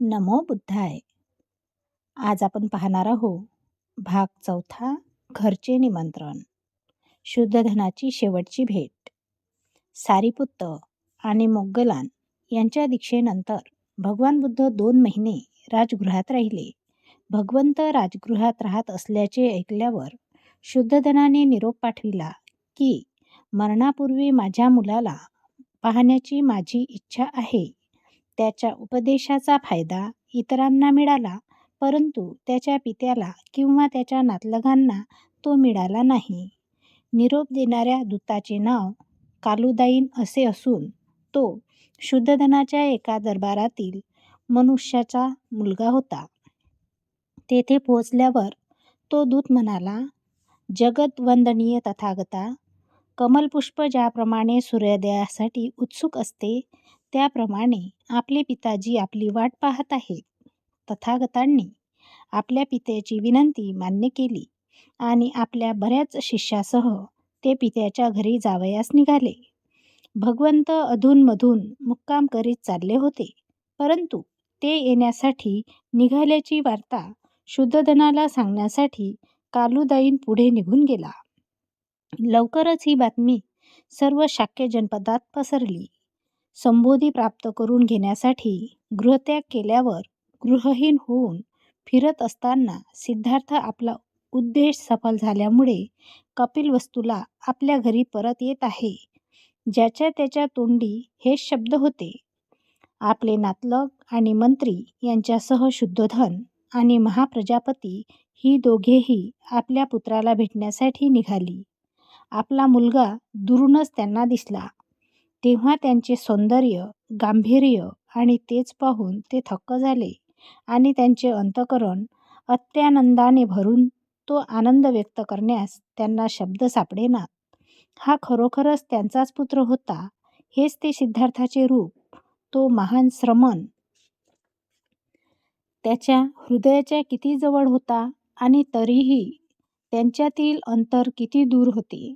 नमो बुद्धाय. आज आपण पाहणार आहोत भाग चौथा घरचे निमंत्रण. शुद्धधनाची शेवटची भेट. सारीपुत्त आणि मोग्गलान यांच्या दीक्षेनंतर भगवान बुद्ध दोन महिने राजगृहात राहिले. भगवंत राजगृहात राहत असल्याचे ऐकल्यावर शुद्धधनाने निरोप पाठविला की मरणापूर्वी माझ्या मुलाला पाहण्याची माझी इच्छा आहे. त्याच्या उपदेशाचा फायदा इतरांना मिळाला परंतु त्याच्या पित्याला किंवा त्याच्या नातलगांना तो मिळाला नाही. निरोप देणाऱ्या दूताचे नाव कालुदाईन असे असून तो शुद्धधनाच्या एका दरबारातील मनुष्याचा मुलगा होता. तेथे पोहोचल्यावर तो दूत म्हणाला जगत वंदनीय तथागता कमलपुष्प ज्याप्रमाणे सूर्योदयासाठी उत्सुक असते त्याप्रमाणे आपले पिताजी आपली वाट पाहत आहेत. तथागतांनी आपल्या पित्याची विनंती मान्य केली आणि आपल्या बऱ्याच शिष्यासह ते पित्याच्या घरी जावयास निघाले. भगवंत अधूनमधून मुक्काम करीत चालले होते परंतु ते येण्यासाठी निघाल्याची वार्ता शुद्धधनाला सांगण्यासाठी कालुदाईन पुढे निघून गेला. लवकरच ही बातमी सर्व शाक्य जनपदात पसरली. संबोधी प्राप्त करून घेण्यासाठी गृहत्याग केल्यावर गृहहीन होऊन फिरत असताना सिद्धार्थ आपला उद्देश सफल झाल्यामुळे कपिलवस्तूला आपल्या घरी परत येत आहे. ज्याच्या त्याच्या तोंडी हे शब्द होते. आपले नातलग आणि मंत्री यांच्यासह शुद्धोधन आणि महाप्रजापती ही दोघेही आपल्या पुत्राला भेटण्यासाठी निघाली. आपला मुलगा दुरूनच त्यांना दिसला. तेव्हा त्यांचे सौंदर्य गांभीर्य आणि तेज पाहून ते थक्क झाले आणि त्यांचे अंतकरण अत्यानंदाने भरून तो आनंद व्यक्त करण्यास त्यांना शब्द सापडेनात हा खरोखरच त्यांचाच पुत्र होता हेच ते सिद्धार्थाचे रूप तो महान श्रमण. त्याच्या हृदयाच्या किती जवळ होता आणि तरीही त्यांच्यातील अंतर किती दूर होते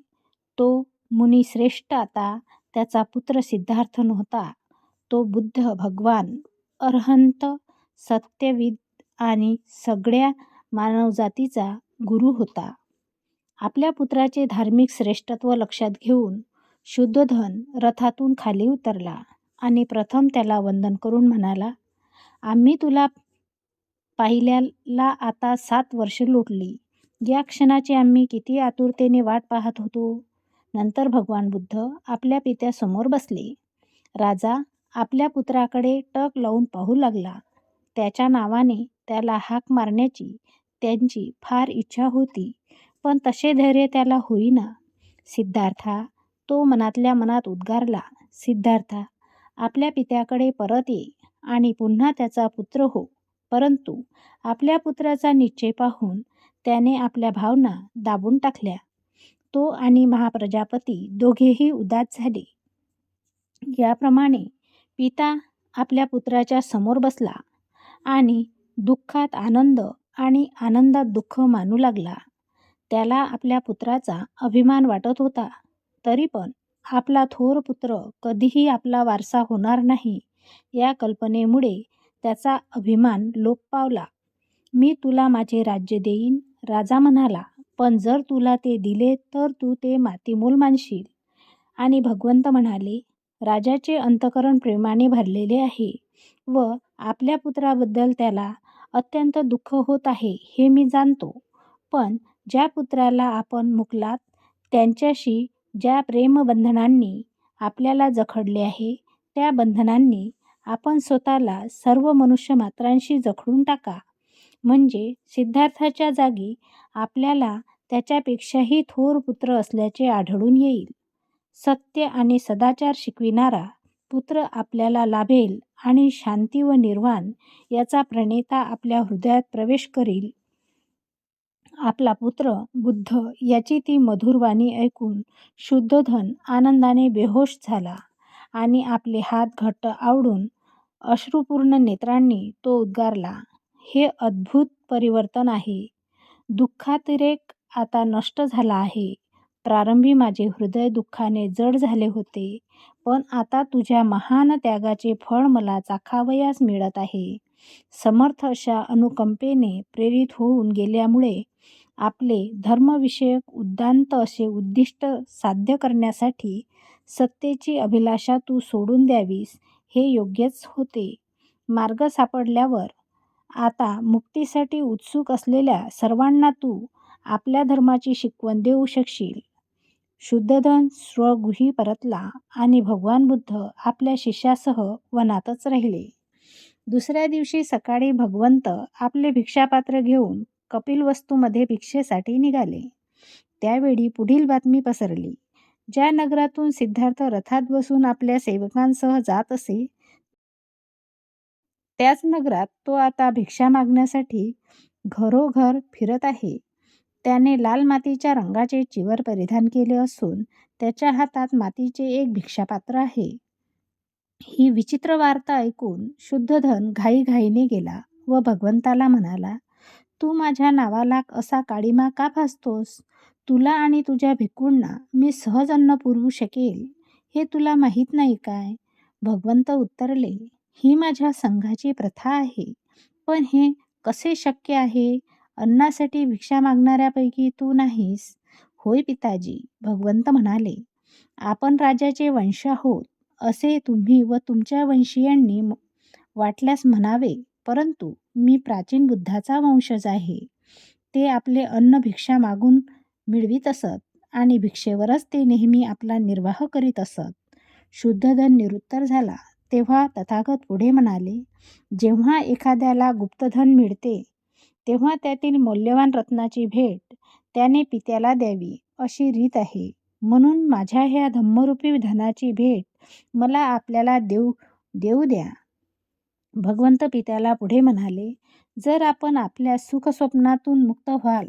तो मुनिश्रेष्ठ आता त्याचा पुत्र सिद्धार्थ नव्हता. तो बुद्ध भगवान अरहंत सत्यविद आणि सगळ्या मानवजातीचा गुरु होता. आपल्या पुत्राचे धार्मिक श्रेष्ठत्व लक्षात घेऊन शुद्धोधन रथातून खाली उतरला आणि प्रथम त्याला वंदन करून म्हणाला आम्ही तुला पाहिल्याला आता सात वर्षे लोटली. या क्षणाची आम्ही किती आतुरतेने वाट पाहत होतो. नंतर भगवान बुद्ध आपल्या पित्यासमोर बसले. राजा आपल्या पुत्राकडे टक लावून पाहू लागला. त्याच्या नावाने त्याला हाक मारण्याची त्यांची फार इच्छा होती पण तसे धैर्य त्याला होईना. सिद्धार्था तो मनातल्या मनात उद्गारला सिद्धार्था आपल्या पित्याकडे परत ये आणि पुन्हा त्याचा पुत्र हो. परंतु आपल्या पुत्राचा निश्चय पाहून त्याने आपल्या भावना दाबून टाकल्या. तो आणि महाप्रजापती दोघेही उदास झाले. याप्रमाणे पिता आपल्या पुत्राच्या समोर बसला आणि दुःखात आनंद आणि आनंदात दुःख मानू लागला. त्याला आपल्या पुत्राचा अभिमान वाटत होता तरी पण आपला थोर पुत्र कधीही आपला वारसा होणार नाही. या कल्पनेमुळे त्याचा अभिमान लोप पावला. मी तुला माझे राज्य देईन राजा म्हणाला पण जर तुला ते दिले तर तू ते मातीमोल मानशील. आणि भगवंत म्हणाले राजाचे अंतकरण प्रेमाने भरलेले आहे व आपल्या पुत्राबद्दल त्याला अत्यंत दुःख होत आहे हे मी जाणतो. पण ज्या पुत्राला आपण मुकलात त्यांच्याशी ज्या प्रेमबंधनांनी आपल्याला जखडले आहे त्या बंधनांनी आपण स्वतःला सर्व मनुष्यमात्रांशी जखडून टाका. म्हणजे सिद्धार्थाच्या जागी आपल्याला त्याच्यापेक्षाही थोर पुत्र असल्याचे आढळून येईल. सत्य आणि सदाचार शिकविणारा पुत्र आपल्याला लाभेल आणि शांती व निर्वाण याचा प्रणेता आपल्या हृदयात प्रवेश करील. आपला पुत्र बुद्ध याची ती मधुर वाणी ऐकून शुद्धोधन आनंदाने बेहोश झाला आणि आपले हात घट्ट आवडून अश्रुपूर्ण नेत्रांनी तो उद्गारला हे अद्भुत परिवर्तन आहे दुःखातिरेक आता नष्ट झाला आहे प्रारंभी माझे हृदय दुःखाने जड झाले होते पण आता तुझ्या महान त्यागाचे फळ मला चाखावयास मिळत आहे. समर्थ अशा अनुकंपेने प्रेरित होऊन गेल्यामुळे आपले धर्मविषयक उद्दांत असे उद्दिष्ट साध्य करण्यासाठी सत्तेची अभिलाषा तू सोडून द्यावीस हे योग्यच होते. मार्ग सापडल्यावर आता मुक्तीसाठी उत्सुक असलेल्या सर्वांना तू आपल्या धर्माची शिकवण देऊ शकशील. शुद्धधन स्वगृही परतला आणि भगवान बुद्ध आपल्या शिष्यासह वनातच राहिले. दुसऱ्या दिवशी सकाळी भगवंत आपले भिक्षापात्र घेऊन कपिलवस्तूमध्ये भिक्षेसाठी निघाले. त्यावेळी पुढील बातमी पसरली. ज्या नगरातून सिद्धार्थ रथात बसून आपल्या सेवकांसह जात असे, त्याच नगरात तो आता भिक्षा मागण्यासाठी घरोघर फिरत आहे. त्याने लाल मातीच्या रंगाचे चिवर परिधान केले असून त्याच्या हातात मातीचे एक भिक्षापात्र आहे. ही विचित्र वार्ता ऐकून शुद्धधन घाईघाईने गेला व भगवंताला म्हणाला, तू माझ्या नावाला असा काळीमा का फासतोस? तुला आणि तुझ्या भिकूंना मी सहज अन्न पुरवू शकेल हे तुला माहीत नाही काय? भगवंत उत्तरले, ही माझ्या संघाची प्रथा आहे. पण हे कसे शक्य आहे? अन्नासाठी भिक्षा मागणाऱ्यापैकी तू नाहीस. होय पिताजी, भगवंत म्हणाले, आपण राजाचे वंश आहोत असे तुम्ही व तुमच्या वंशीयांनी वाटल्यास म्हणावे, परंतु मी प्राचीन बुद्धाचा वंशज आहे. ते आपले अन्न भिक्षा मागून मिळवीत असत आणि भिक्षेवरच ते नेहमी आपला निर्वाह करीत असत. शुद्धधन निरुत्तर झाला तेव्हा तथागत पुढे म्हणाले, जेव्हा एखाद्याला गुप्तधन मिळते, तेव्हा त्यातील मौल्यवान रत्नाची भेट त्याने पित्याला द्यावी अशी रीत आहे. म्हणून माझ्या ह्या धम्मरूपी धनाची भेट मला आपल्याला देऊ देऊ द्या. भगवंत पित्याला पुढे म्हणाले, जर आपण आपल्या सुखस्वप्नातून मुक्त व्हाल,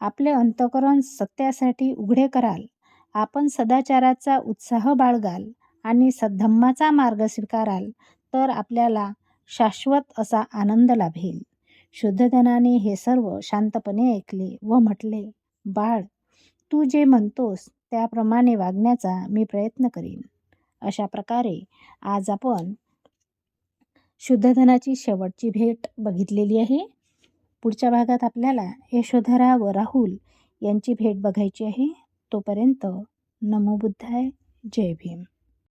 आपले अंतःकरण सत्यासाठी उघडे कराल, आपण सदाचाराचा उत्साह बाळगाल आणि सद्धम्माचा मार्ग स्वीकाराल तर आपल्याला शाश्वत असा आनंद लाभेल. शुद्धधनाने हे सर्व शांतपणे ऐकले व म्हटले, बाळ, तू जे म्हणतोस त्याप्रमाणे वागण्याचा मी प्रयत्न करीन. अशा प्रकारे आज आपण शुद्धधनाची शेवटची भेट बघितलेली आहे. पुढच्या भागात आपल्याला यशोधरा व राहुल यांची भेट बघायची आहे. तोपर्यंत नमो बुद्धाय, जय भीम.